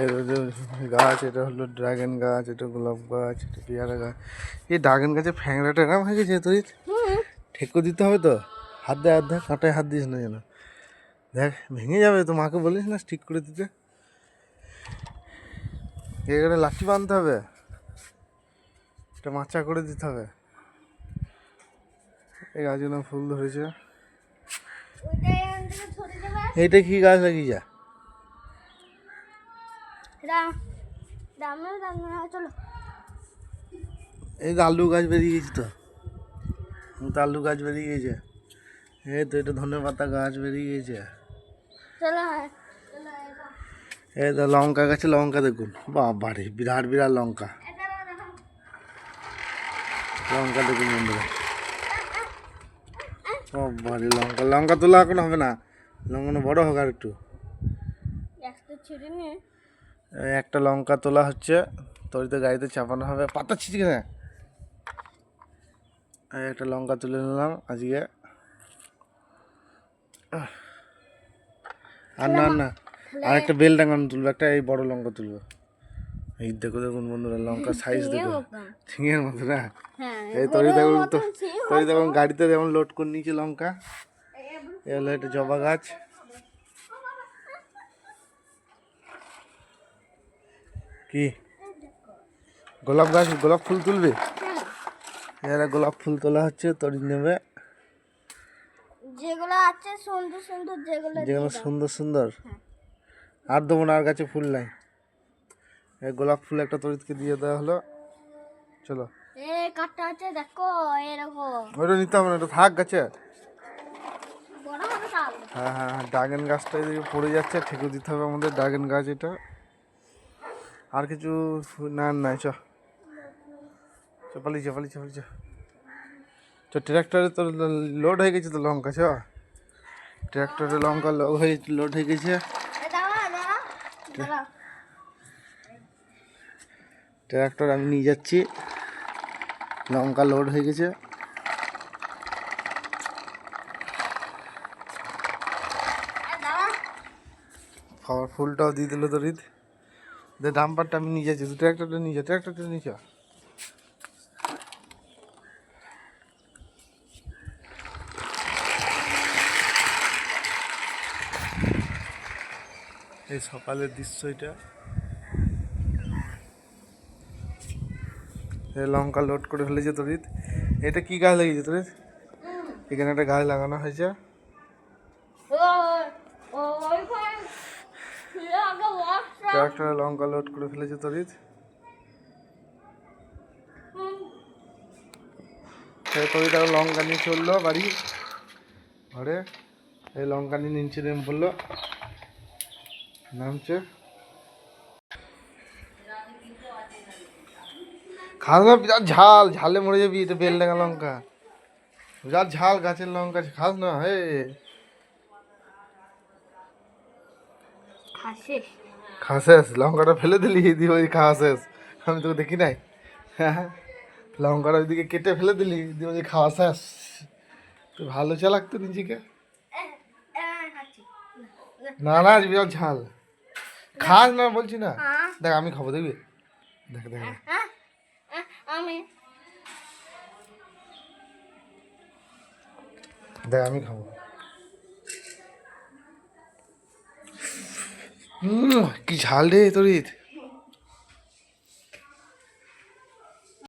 এর গাছ এটা হলো ড্রাগন গাছ এটা গোলাপ গাছ এটা পেয়ারা গাছ। এই ড্রাগন গাছে ফ্যাংরাটা এরম হয়ে গেছে তুই ঠেকো দিতে হবে তো? হাত দেয় হাত দে কাঁটায় হাত দিস না যেন। দেখ ভেঙে যাবে তো মাকে বলিস না ঠিক করে দিতে। এখানে লাঠি বাঁধতে হবে। এটা মাচা করে দিতে হবে। এই গাছগুলো ফুল ধরেছে। এইটা কি গাছ লাগিয়ে যা। এই আলু গাছ বেরিয়ে গেছে তো। তো আলু গাছ বেরিয়ে গেছে। এই তো এটা ধনে পাতা গাছ বেরিয়ে গেছে। হ্যাঁ। এই তো লঙ্কা গাছে লঙ্কা দেখুন। বাবারে বিরাট বিরাট লঙ্কা। লঙ্কা দেখুন বন্ধুরা। বাবারে লঙ্কা লঙ্কা তোলা এখন হবে না। লঙ্কা বড় হোক আর একটু ছিঁড়ে নিয়ে। একটা লঙ্কা তোলা হচ্ছে। তরিতে গাড়িতে চাপানো হবে। পাতা ছিটকে না এই একটা লঙ্কা তুলে নিলাম আজকে। আর না না আর একটা বেল ডাঙানো তুলবো। একটা এই বড় লঙ্কা তুলবো। এই দেখো দেখুন বন্ধুরা লঙ্কা সাইজ দেখো। ঝিঙের মতো না? হ্যাঁ এই তরি দেখুন তো তরি দেখুন গাড়িতে যেমন লোড করে নিয়েছে লঙ্কা এ হলো একটা জবা গাছ। কি? গোলাপ গাছ গোলাপ ফুল তুলবে? এরা গোলাপ ফুল তোলা হচ্ছে তরি নেবে। যেগুলো আছে সুন্দর সুন্দর যেগুলো যেগুলো সুন্দর সুন্দর? আর দেবো না আর গাছে ফুল নাই। এই গোলাপ ফুল একটা তরিতকে দিয়ে দেওয়া হলো। চলো। এ কাটটা আছে দেখো এরকম। ওইটা নিতে হবে না এটা থাক গাছে। হ্যাঁ হ্যাঁ হ্যাঁ ড্রাগন গাছটা এদিকে পড়ে যাচ্ছে ঠেকে দিতে হবে আমাদের ড্রাগন গাছ এটা। আর কিছু না নাই চ। চ পালি চ পালি চ পালি চ। চ ট্র্যাক্টরে তো লোড হয়ে গেছে তো লঙ্কা চ। ট্র্যাক্টরে লঙ্কা লোড হয়ে লোড হয়ে গেছে। ট্র্যাক্টর আমি নিয়ে যাচ্ছি। লঙ্কা লোড হয়ে গেছে। খাবার ফুলটাও দিয়ে দিল তো রিত দে ডাম্পারটা আমি নিয়ে যাচ্ছি তুই ট্র্যাক্টরটা নিয়ে যা ট্র্যাক্টরটা নিয়ে যা। এই সকালের দৃশ্য এটা। লঙ্কা লোড করে ফেলেছে তরিত এটা কি গাছ লাগিয়েছে তরিত এখানে একটা গাছ লাগানো হয়েছে ওই ওই ওই ছিল আগে ওয়াশটা ট্রাক্টরে লঙ্কা লোড করে ফেলেছে তরিত। তরিত এখন লঙ্কা নিয়ে চলল বাড়ি, ঘরে। এই লঙ্কা নিয়ে নিচে নেমে পড়ল। নামছে। খাস না বিরাট ঝাল, ঝালে মরে যাবি, এটা বেল ডাঙা লঙ্কা। বিরাট ঝাল, গাছের লঙ্কা খাস না, হে। হাসে খাসেস লঙ্কাটা ফেলে দিলি দিয়ে ওই খাওয়াশেষ আমি তোকে দেখি নাই? হ্যাঁ লঙ্কাটা ওইদিকে কেটে ফেলে দিলি দিয়ে ওই খাওয়া শেষ তুই ভালো চালাক তো নিজেকে। না না আজ বিরাট ঝাল। খাস না বলছি না। দেখ আমি খাব দেখবি? দেখ দেখ দেখ। আমি। দেখ আমি খাব। কি ঝাল রে তোর